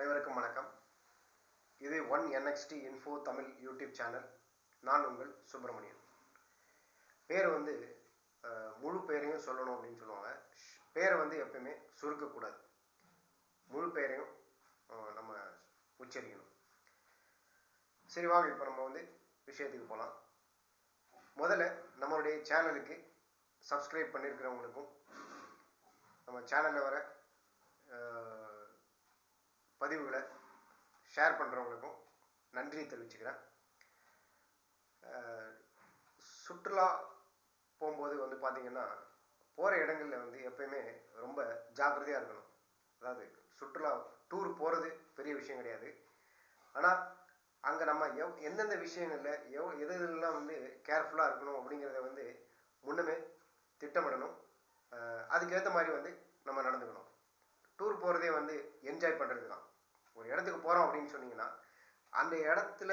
அனைவருக்கும் வணக்கம். இது one N X T info Tamil YouTube channel. நான் உங்கள் சுப்பிரமணியன். பேர் வந்து முழு பேரையும் சொல்லணும் அப்படின்னு சொல்லுவாங்க. பேரை வந்து எப்பயுமே சுருக்கக்கூடாது. முழு பேரையும் நம்ம உச்சரிக்கணும். சரி வாங்க இப்போ நம்ம வந்து விஷயத்துக்கு போகலாம் முதல்ல நம்மளுடைய சேனலுக்கு சப்ஸ்கிரைப் பண்ணியிருக்கிறவங்களுக்கும் நம்ம சேனலில் வர பதிவுகளை ஷேர் பண்ணுறவங்களுக்கும் நன்றியை தெரிவிச்சுக்கிறேன். சுற்றுலா போகும்போது வந்து பார்த்தீங்கன்னா போகிற இடங்களில் வந்து எப்பயுமே ரொம்ப ஜாக்கிரதையாக இருக்கணும். அதாவது சுற்றுலா டூர் போகிறது பெரிய விஷயம் கிடையாது. ஆனால் அங்கே நம்ம எவ் எந்தெந்த விஷயங்களில் எவ் எது இதெல்லாம் வந்து கேர்ஃபுல்லாக இருக்கணும் அப்படிங்கிறத வந்து முன்னமே திட்டமிடணும். அதுக்கேற்ற மாதிரி வந்து நம்ம நடந்துக்கணும். டூர் போகிறதே வந்து என்ஜாய் பண்ணுறது தான் இடத்துக்கு போகிறோம் அப்படின்னு சொன்னீங்கன்னா அந்த இடத்துல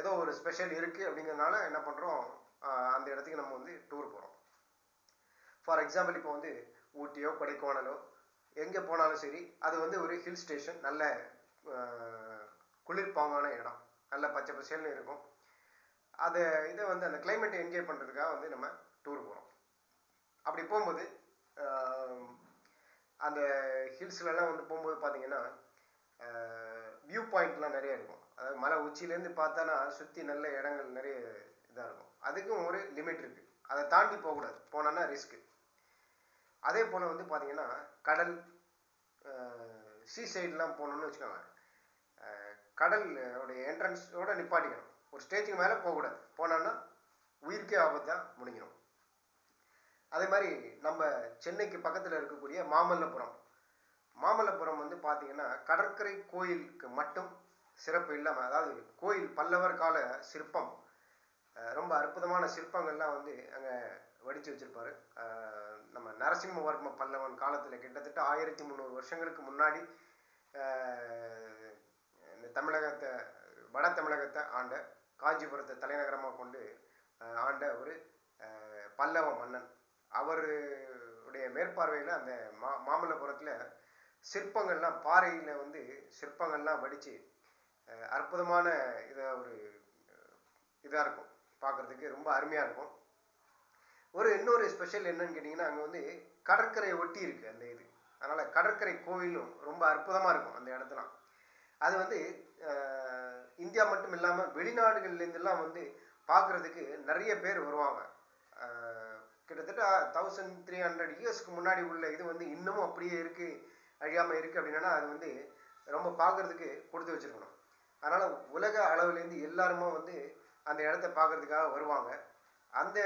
ஏதோ ஒரு ஸ்பெஷல் இருக்குது அப்படிங்கிறதுனால என்ன பண்ணுறோம் அந்த இடத்துக்கு நம்ம வந்து டூர் போகிறோம் ஃபார் எக்ஸாம்பிள் இப்போ வந்து ஊட்டியோ கொடைக்கானலோ எங்கே போனாலும் சரி அது வந்து ஒரு ஹில் ஸ்டேஷன் நல்ல குளிர்பாங்கான இடம். நல்ல பச்சை பசேல்னு இருக்கும். அதை இதை வந்து அந்த கிளைமேட்டை என்ஜாய் பண்ணுறதுக்காக வந்து நம்ம டூர் போகிறோம் அப்படி போகும்போது அந்த ஹில்ஸ்லலாம் வந்து போகும்போது பார்த்தீங்கன்னா வியூ பாயிண்ட்லாம் நிறைய இருக்கும். அதாவது மலை உச்சியிலேருந்து பார்த்தோன்னா சுற்றி நல்ல இடங்கள் நிறைய இதாக இருக்கும். அதுக்கும் ஒரு லிமிட் இருக்குது அதை தாண்டி போகக்கூடாது. போனோன்னா ரிஸ்க்கு அதே போல் வந்து பார்த்தீங்கன்னா கடல் சீ சைட்லாம் போகணுன்னு வச்சுக்கோங்க. அஹ், கடல் உடைய என்ட்ரன்ஸோட நிப்பாட்டிக்கணும். ஒரு ஸ்டேஜுக்கு மேலே போகக்கூடாது. போனோன்னா உயிருக்கே ஆபத்தாக முடிஞ்சிடும். அதே மாதிரி நம்ம சென்னைக்கு பக்கத்தில் இருக்கக்கூடிய மாமல்லபுரம். மாமல்லபுரம் வந்து பார்த்தீங்கன்னா கடற்கரை கோயிலுக்கு மட்டும் சிறப்பு இல்லாமல் அதாவது கோயில் பல்லவர் கால சிற்பம் ரொம்ப அற்புதமான சிற்பங்கள்லாம் வந்து அங்கே வடித்து வச்சிருப்பார். நம்ம நரசிம்மவர்ம பல்லவன் காலத்தில் கிட்டத்தட்ட ஆயிரத்தி முந்நூறு வருஷங்களுக்கு முன்னாடி இந்த தமிழகத்தை வட தமிழகத்தை ஆண்ட காஞ்சிபுரத்தை தலைநகரமாக கொண்டு ஆண்ட ஒரு பல்லவ மன்னன். அவருடைய மேற்பார்வையில் அந்த மா மாமல்லபுரத்தில் சிற்பங்கள்லாம் பாறையில் வந்து சிற்பங்கள்லாம் வடித்து அற்புதமான இதை ஒரு இதாக இருக்கும். பார்க்குறதுக்கு ரொம்ப அருமையாக இருக்கும். ஒரு இன்னொரு ஸ்பெஷல் என்னன்னு கேட்டிங்கன்னா அங்கே வந்து கடற்கரை ஒட்டி இருக்குது அந்த இது. அதனால் கடற்கரை கோவிலும் ரொம்ப அற்புதமாக இருக்கும் அந்த இடத்துலாம் அது வந்து இந்தியா மட்டும் இல்லாமல் வெளிநாடுகள்லேருந்துலாம் வந்து பார்க்குறதுக்கு நிறைய பேர் வருவாங்க. கிட்டத்தட்ட தௌசண்ட் த்ரீ ஹண்ட்ரட் இயர்ஸ்க்கு முன்னாடி உள்ள இது வந்து இன்னமும் அப்படியே இருக்குது அழியாமல் இருக்குது அப்படின்னா அது வந்து ரொம்ப பார்க்குறதுக்கு கொடுத்து வச்சுருக்கணும். அதனால் உலக அளவுலேருந்து எல்லாருமே வந்து அந்த இடத்த பார்க்குறதுக்காக வருவாங்க. அந்த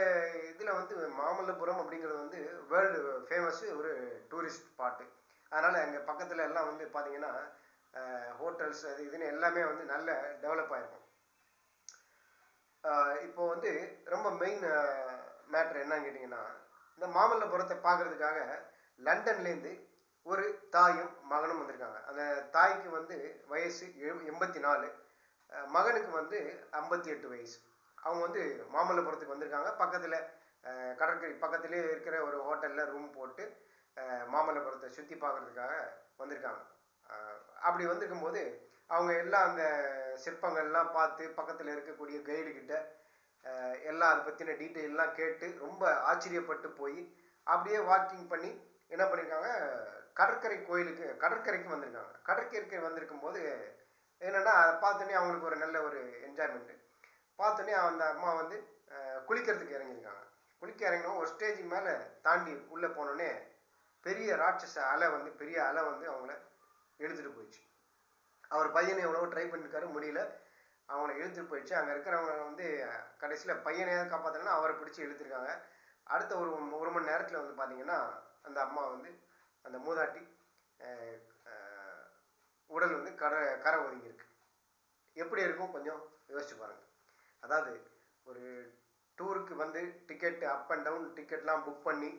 இதில் வந்து மாமல்லபுரம் அப்படிங்கிறது வந்து வேர்ல்டு ஃபேமஸ்ஸு ஒரு டூரிஸ்ட் ஸ்பாட்டு அதனால் அங்கே பக்கத்தில் எல்லாம் வந்து பார்த்தீங்கன்னா ஹோட்டல்ஸ் அது இதுன்னு எல்லாமே வந்து நல்ல டெவலப் ஆகிருக்கும் இப்போ வந்து ரொம்ப மெயின் மேட்ரு என்னன்னு கேட்டிங்கன்னா இந்த மாமல்லபுரத்தை பார்க்குறதுக்காக லண்டன்லேருந்து ஒரு தாயும் மகனும் வந்திருக்காங்க. அந்த தாய்க்கு வந்து வயசு எழு எண்பத்தி நாலு மகனுக்கு வந்து ஐம்பத்தி எட்டு வயசு. அவங்க வந்து மாமல்லபுரத்துக்கு வந்திருக்காங்க. பக்கத்தில் கடற்கரை பக்கத்திலே இருக்கிற ஒரு ஹோட்டலில் ரூம் போட்டு மாமல்லபுரத்தை சுற்றி பார்க்குறதுக்காக வந்திருக்காங்க. அப்படி வந்திருக்கும்போது அவங்க எல்லாம் அந்த சிற்பங்கள்லாம் பார்த்து பக்கத்தில் இருக்கக்கூடிய கைடுக்கிட்ட எல்லாம் அதை பற்றின டீட்டெயிலெலாம் கேட்டு ரொம்ப ஆச்சரியப்பட்டு போய் அப்படியே வாக்கிங் பண்ணி என்ன பண்ணியிருக்காங்க கடற்கரை கோயிலுக்கு கடற்கரைக்கு வந்திருக்காங்க. கடற்கரைக்கு வந்திருக்கும் போது என்னென்னா அதை பார்த்தோன்னே அவங்களுக்கு ஒரு நல்ல ஒரு என்ஜாய்மெண்ட்டு பார்த்தோன்னே அந்த அம்மா வந்து குளிக்கிறதுக்கு இறங்கியிருக்காங்க. குளிக்க இறங்கினோம். ஒரு ஸ்டேஜ் மேலே தாண்டி உள்ளே போனோடனே பெரிய ராட்சச அலை வந்து பெரிய அலை வந்து அவங்கள இழுத்துட்டு போயிடுச்சு. அவர் பையனை எவ்வளோ ட்ரை பண்ணியிருக்காரு முடியல. அவங்கள இழுத்துட்டு போயிடுச்சு. அங்கே இருக்கிறவங்க வந்து கடைசியில் பையனையாவது காப்பாற்றணும்னா அவரை பிடிச்சி இழுத்துருக்காங்க. அடுத்த ஒரு ஒரு மணி நேரத்தில் வந்து பார்த்தீங்கன்னா அந்த அம்மா வந்து அந்த மூதாட்டி உடல் வந்து கரை கரை ஒதுங்கி இருக்கு. எப்படி இருக்கும்? கொஞ்சம் யோசிச்சு பாருங்க. அதாவது ஒரு டூருக்கு வந்து டிக்கெட் அப் அண்ட் டவுன் டிக்கெட்லாம் புக் பண்ணி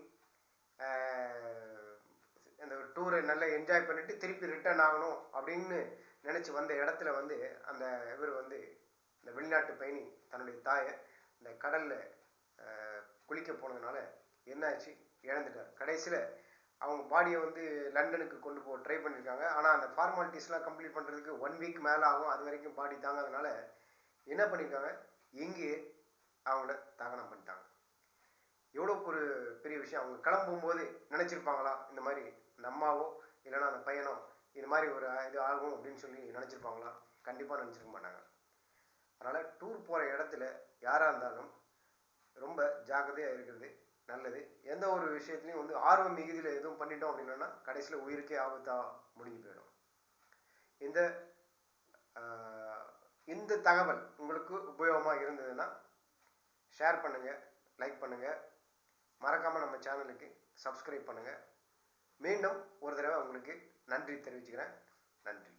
அந்த டூரை நல்லா என்ஜாய் பண்ணிட்டு திருப்பி ரிட்டர்ன் ஆகணும் அப்படின்னு நினச்சி வந்த இடத்துல வந்து அந்த இவர் வந்து இந்த வெளிநாட்டு பயணி தன்னுடைய தாயை இந்த கடலில் குளிக்க போனதுனால என்னாச்சு? இழந்துட்டார். கடைசியில் அவங்க பாடியை வந்து லண்டனுக்கு கொண்டு போக ட்ரை பண்ணியிருக்காங்க ஆனால் அந்த ஃபார்மாலிட்டிஸ்லாம் கம்ப்ளீட் பண்ணுறதுக்கு ஒன் வீக் மேலே ஆகும். அது வரைக்கும் பாடி தாங்காதனால என்ன பண்ணியிருக்காங்க எங்கேயே அவங்கள தகனம் பண்ணிட்டாங்க. எவ்வளோ ஒரு பெரிய விஷயம். அவங்க கிளம்பும்போது நினச்சிருப்பாங்களா? இந்த மாதிரி அந்த அம்மாவோ இல்லைன்னா அந்த பையனோ இது மாதிரி ஒரு இது ஆகும் அப்படின்னு சொல்லி நினச்சிருப்பாங்களா? கண்டிப்பாக நினச்சிருக்க மாட்டாங்க. அதனால் டூர் போகிற இடத்துல யாராக இருந்தாலும் ரொம்ப ஜாக்கிரதையாக இருக்கிறது நல்லது. எந்த ஒரு விஷயத்துலையும் வந்து ஆர்வம் மிகுதியில் எதுவும் பண்ணிட்டோம் அப்படின்னா கடைசியில் உயிருக்கே ஆபத்தாக முடிஞ்சு போயிடும். இந்த இந்த தகவல் உங்களுக்கு உபயோகமாக இருந்ததுன்னா ஷேர் பண்ணுங்கள் லைக் பண்ணுங்கள் மறக்காமல் நம்ம சேனலுக்கு சப்ஸ்கிரைப் பண்ணுங்கள் மீண்டும் ஒரு தடவை உங்களுக்கு நன்றி தெரிவிச்சுக்கிறேன். நன்றி.